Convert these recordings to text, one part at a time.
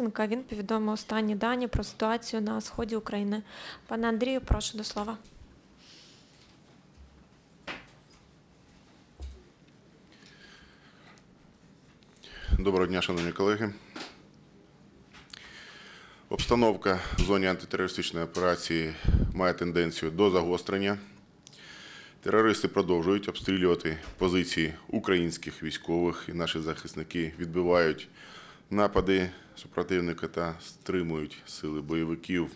Луценка. Він повідомив останні дані про ситуацію на сході України. Пане Андрію, прошу до слова. Доброго дня, шановні колеги. Обстановка в зоні антитерористичної операції має тенденцію до загострення. Терористи продовжують обстрілювати позиції українських військових, і наші захисники відбивають напади супротивника та стримують сили бойовиків.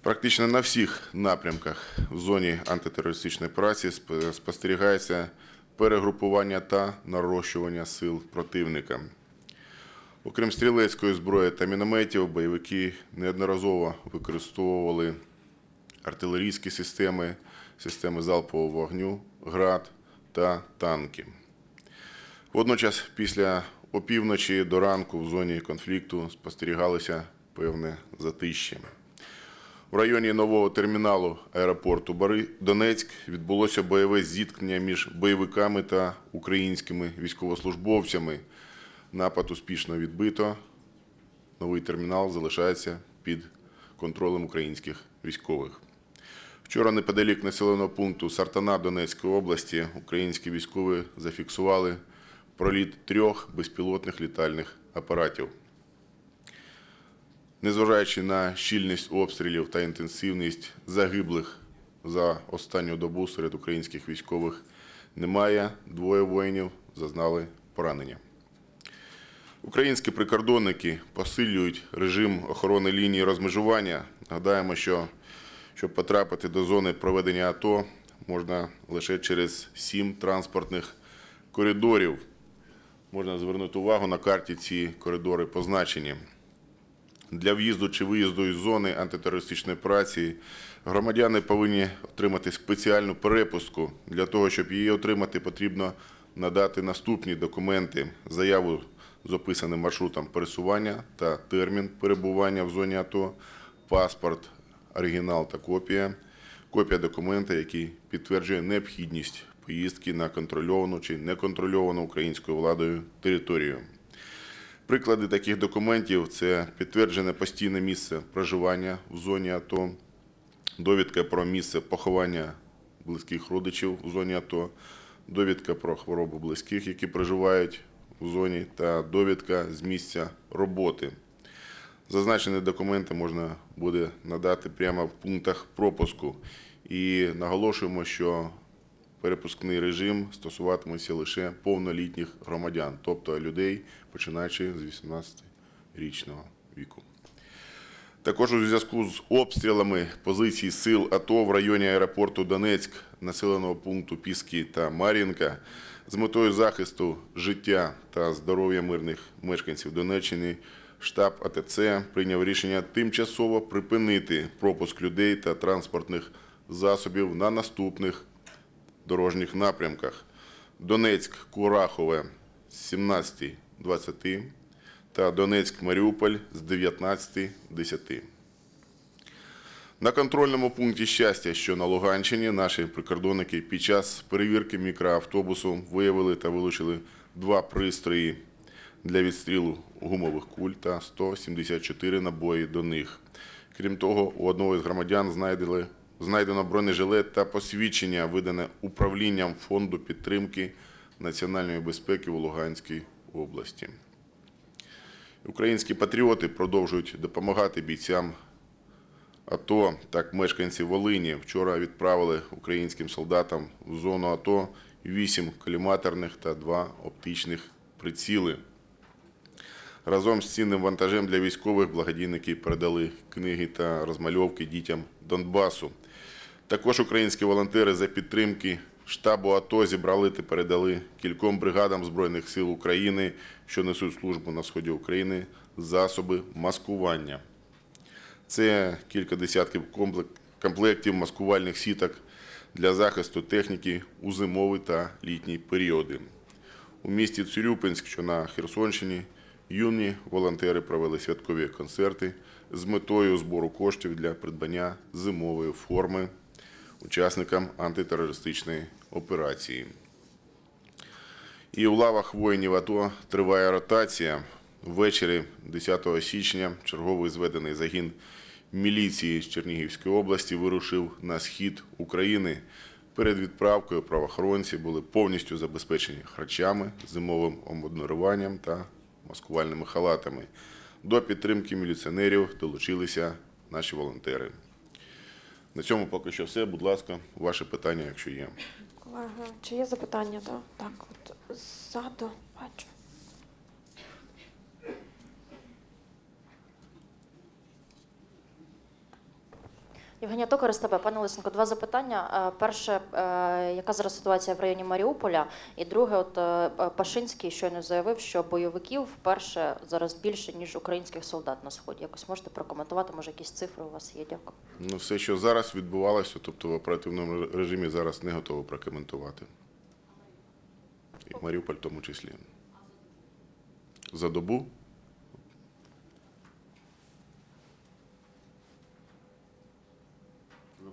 Практично на всіх напрямках в зоні антитерористичної операції сп- спостерігається перегрупування та нарощування сил противника. Окрім стрілецької зброї та мінометів, бойовики неодноразово використовували артилерійські системи, системи залпового вогню, град та танки. Водночас, після опівночі до ранку в зоні конфлікту спостерігалося певне затище. В районі нового терміналу аеропорту Донецьк відбулося бойове зіткнення між бойовиками та українськими військовослужбовцями. Напад успішно відбито. Новий термінал залишається під контролем українських військових. Вчора неподалік населеного пункту Сартана Донецької області українські військові зафіксували проліт трьох безпілотних літальних апаратів. Незважаючи на щільність обстрілів та інтенсивність загиблих за останню добу серед українських військових немає. Двоє воїнів зазнали поранення. Українські прикордонники посилюють режим охорони лінії розмежування. Нагадаємо, що щоб потрапити до зони проведення АТО, можна лише через сім транспортних коридорів. Можна звернути увагу на карті ці коридори позначені. Для в'їзду чи виїзду із зони антитерористичної операції громадяни повинні отримати спеціальну перепустку. Для того, щоб її отримати, потрібно надати наступні документи: заяву з описаним маршрутом пересування та термін перебування в зоні АТО, паспорт, оригінал та копія, копія документа, який підтверджує необхідність поїздки на контрольовану чи неконтрольовану українською владою територію. Приклади таких документів це підтверджене постійне місце проживання в зоні АТО, довідка про місце поховання близьких родичів в зоні АТО, довідка про хворобу близьких, які проживають в зоні, та довідка з місця роботи. Зазначені документи можна буде надати прямо в пунктах пропуску. І наголошуємо, що перепускний режим стосуватиметься лише повнолітніх громадян, тобто людей, починаючи з 18-річного віку. Також у зв'язку з обстрілами позицій сил АТО в районі аеропорту Донецьк, населеного пункту Піски та Мар'їнка, з метою захисту життя та здоров'я мирних мешканців Донеччини, штаб АТЦ прийняв рішення тимчасово припинити пропуск людей та транспортних засобів на наступних дорожніх напрямках: Донецьк, Курахове з 17.20 та Донецьк-Маріуполь з 19.10. На контрольному пункті щастя, що на Луганщині, наші прикордонники під час перевірки мікроавтобусу виявили та вилучили два пристрої для відстрілу гумових куль та 174 набої до них. Крім того, у одного із громадян знайдено, знайдено бронежилет та посвідчення, видане управлінням Фонду підтримки національної безпеки у Луганській області. Українські патріоти продовжують допомагати бійцям АТО. Так, мешканці Волині вчора відправили українським солдатам в зону АТО 8 коліматорних та 2 оптичних приціли. Разом з цінним вантажем для військових благодійники передали книги та розмальовки дітям Донбасу. Також українські волонтери за підтримки штабу АТО зібрали та передали кільком бригадам Збройних сил України, що несуть службу на сході України, засоби маскування. Це кілька десятків комплектів маскувальних сіток для захисту техніки у зимовий та літній періоди. У місті Цюрюпинськ, що на Херсонщині, юні волонтери провели святкові концерти з метою збору коштів для придбання зимової форми учасникам антитерористичної операції. І в лавах воїнів АТО триває ротація. ввечері 10 січня черговий зведений загін міліції з Чернігівської області вирушив на схід України. Перед відправкою правоохоронці були повністю забезпечені харчами, зимовим обмундируванням та маскувальними халатами. До підтримки міліціонерів долучилися наші волонтери. На цьому поки що все. Будь ласка, ваші питання, якщо є. Колеги, чи є запитання? Так, Так, от ззаду бачу. Євгенія Токар з тебе, пане Лисенко, два запитання. Е, Перше, е, яка зараз ситуація в районі Маріуполя? І друге, от е, Пашинський щойно заявив, що бойовиків вперше зараз більше, ніж українських солдат на сході. Якось можете прокоментувати, може, якісь цифри у вас є? Дякую. Ну, все, що зараз відбувалося, тобто в оперативному режимі зараз не готово прокоментувати. І Маріуполь в тому числі. За добу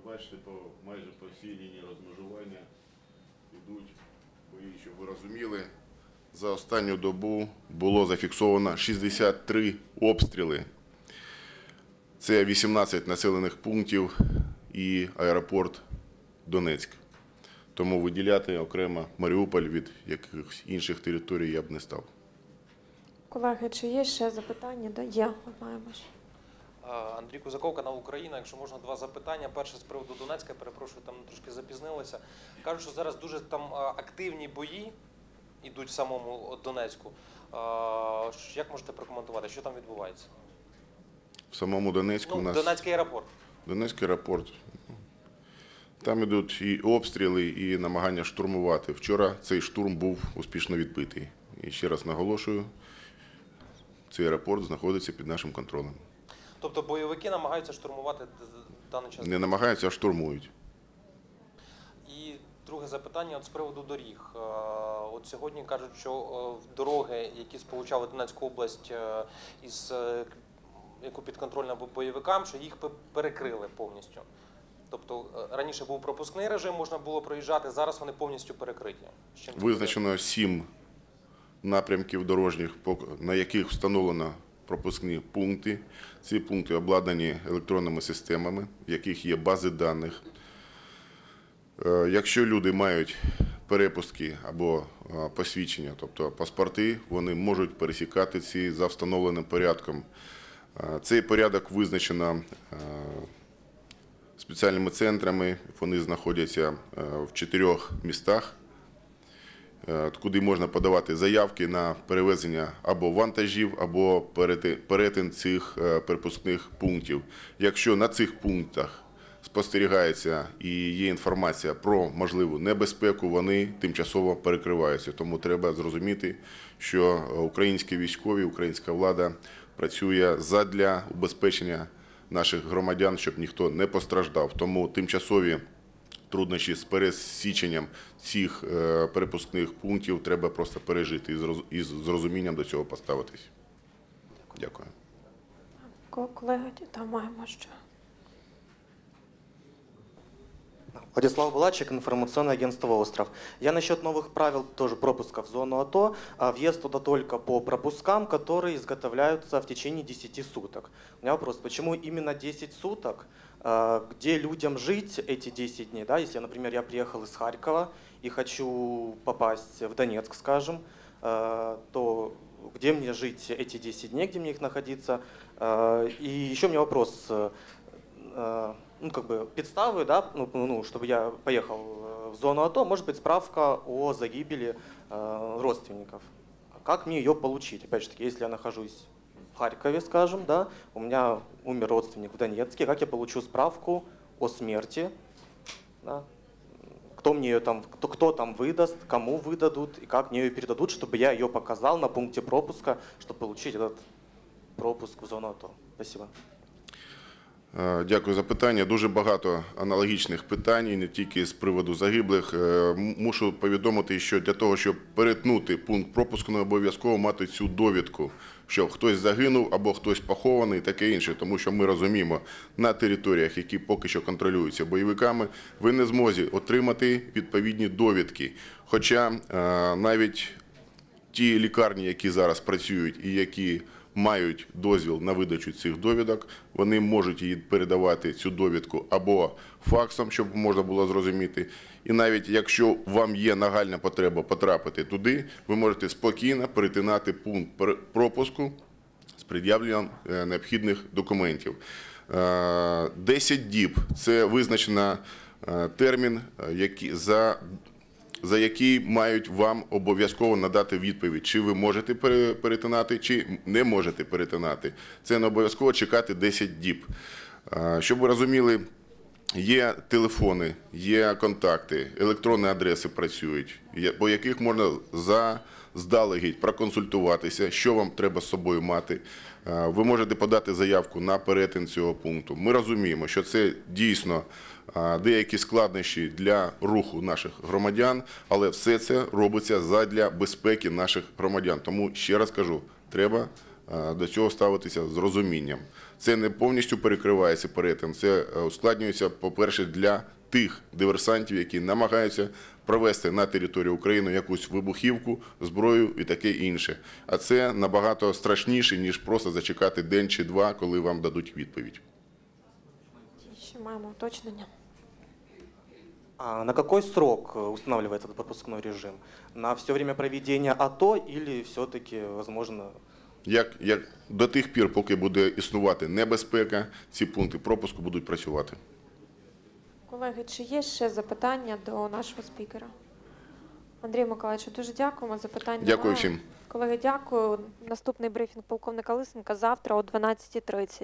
бачите, по майже по всій лінії розмежування йдуть бої, щоб ви розуміли. За останню добу було зафіксовано 63 обстріли. Це 18 населених пунктів і аеропорт Донецьк. Тому виділяти окремо Маріуполь від якихось інших територій я б не став. Колеги, чи є ще запитання? Да? Є, маємо Андрій Кузаков, канал Україна. Якщо можна, два запитання. Перше з приводу Донецька, перепрошую, там трошки запізнилися. Кажуть, що зараз дуже там активні бої йдуть в самому Донецьку. Як можете прокоментувати, що там відбувається? В самому Донецьку у Ну, нас Донецький аеропорт. Донецький аеропорт. Там йдуть і обстріли, і намагання штурмувати. Вчора цей штурм був успішно відбитий. І ще раз наголошую, цей аеропорт знаходиться під нашим контролем. Тобто бойовики намагаються штурмувати даний час. Не намагаються, а штурмують. І друге запитання от з приводу доріг. Е, От сьогодні кажуть, що е, дороги, які сполучали Донецьку область е, із яку підконтрольна бойовикам, що їх перекрили повністю. Тобто раніше був пропускний режим, можна було проїжджати, зараз вони повністю перекриті. Визначено сім напрямків дорожніх, на яких встановлено пропускні пункти. Ці пункти обладнані електронними системами, в яких є бази даних. Е, Якщо люди мають перепустки або е, посвідчення, тобто паспорти, вони можуть пересікати ці за встановленим порядком. Е, Цей порядок визначено спеціальними центрами. Вони знаходяться в чотирьох містах куди можна подавати заявки на перевезення або вантажів, або перети- перетин цих е, перепускних пунктів. Якщо на цих пунктах спостерігається і є інформація про можливу небезпеку, вони тимчасово перекриваються. Тому треба зрозуміти, що українські військові, українська влада працює задля убезпечення наших громадян, щоб ніхто не постраждав. Тому тимчасові труднощі з пересіченням цих е, перепускних пунктів треба просто пережити і зроз- і з розумінням до цього поставитись. Дякую. Ко- Колеги, там маємо ще. Владислав Булачик, информационное агентство «Остров». Я насчет новых правил тоже пропуска в зону АТО. А Въезд туда только по пропускам, которые изготовляются в течение 10 суток. У меня вопрос, почему именно 10 суток? А, Где людям жить эти 10 дней? Да? Если, например, я приехал из Харькова и хочу попасть в Донецк, скажем, а, то где мне жить эти 10 дней, где мне их находиться? А, И еще у меня вопрос. э, ну, как бы підставою, да, ну, ну, чтобы я поехал э, в зону АТО, может быть справка о загибели э, родственников. Как мне ее получить? Опять же таки, если я нахожусь Харькове, скажем, да, у меня умер родственник в Донецке, как я получу справку о смерти, да, кто мне ее там, кто, кто там выдаст, кому выдадут и как мне ее передадут, чтобы я ее показал на пункте пропуска, чтобы получить этот пропуск в зону АТО. Спасибо. Е, Дякую за питання. Дуже багато аналогічних питань, і не тільки з приводу загиблих. Е, м- Мушу повідомити, що для того, щоб перетнути пункт пропуску, не обов'язково мати цю довідку, що хтось загинув або хтось похований, таке інше. Тому що ми розуміємо, на територіях, які поки що контролюються бойовиками, ви не змозі отримати відповідні довідки. Хоча е, навіть ті лікарні, які зараз працюють і які мають дозвіл на видачу цих довідок, вони можуть її передавати цю довідку або факсом, щоб можна було зрозуміти. І навіть якщо вам є нагальна потреба потрапити туди, ви можете спокійно перетинати пункт пр- пропуску з пред'явленням е, необхідних документів. Е, 10 діб це визначена е, термін, е, який- за, за який мають вам обов'язково надати відповідь, чи ви можете перетинати, чи не можете перетинати. Це не обов'язково чекати 10 діб. Щоб ви розуміли, Є телефони, є контакти, електронні адреси працюють, по яких можна заздалегідь проконсультуватися, що вам треба з собою мати. Ви можете подати заявку на перетин цього пункту. Ми розуміємо, що це дійсно деякі складнощі для руху наших громадян, але все це робиться задля безпеки наших громадян. Тому ще раз кажу, треба до цього ставитися з розумінням. Це не повністю перекривається перетин, це е, ускладнюється, по-перше, для тих диверсантів, які намагаються провести на територію України якусь вибухівку, зброю і таке інше. А це набагато страшніше, ніж просто зачекати день чи два, коли вам дадуть відповідь. Маємо уточнення. А на какой срок э, устанавливается этот пропускной режим? На все время проведения АТО или все-таки, возможно, Як, як до тих пір, поки буде існувати небезпека, ці пункти пропуску будуть працювати. Колеги, чи є ще запитання до нашого спікера? Андрію Миколаївичу, дуже дякуємо. Запитання Дякую немає. всім. Колеги, дякую. Наступний брифінг полковника Лисенка завтра о 12.30.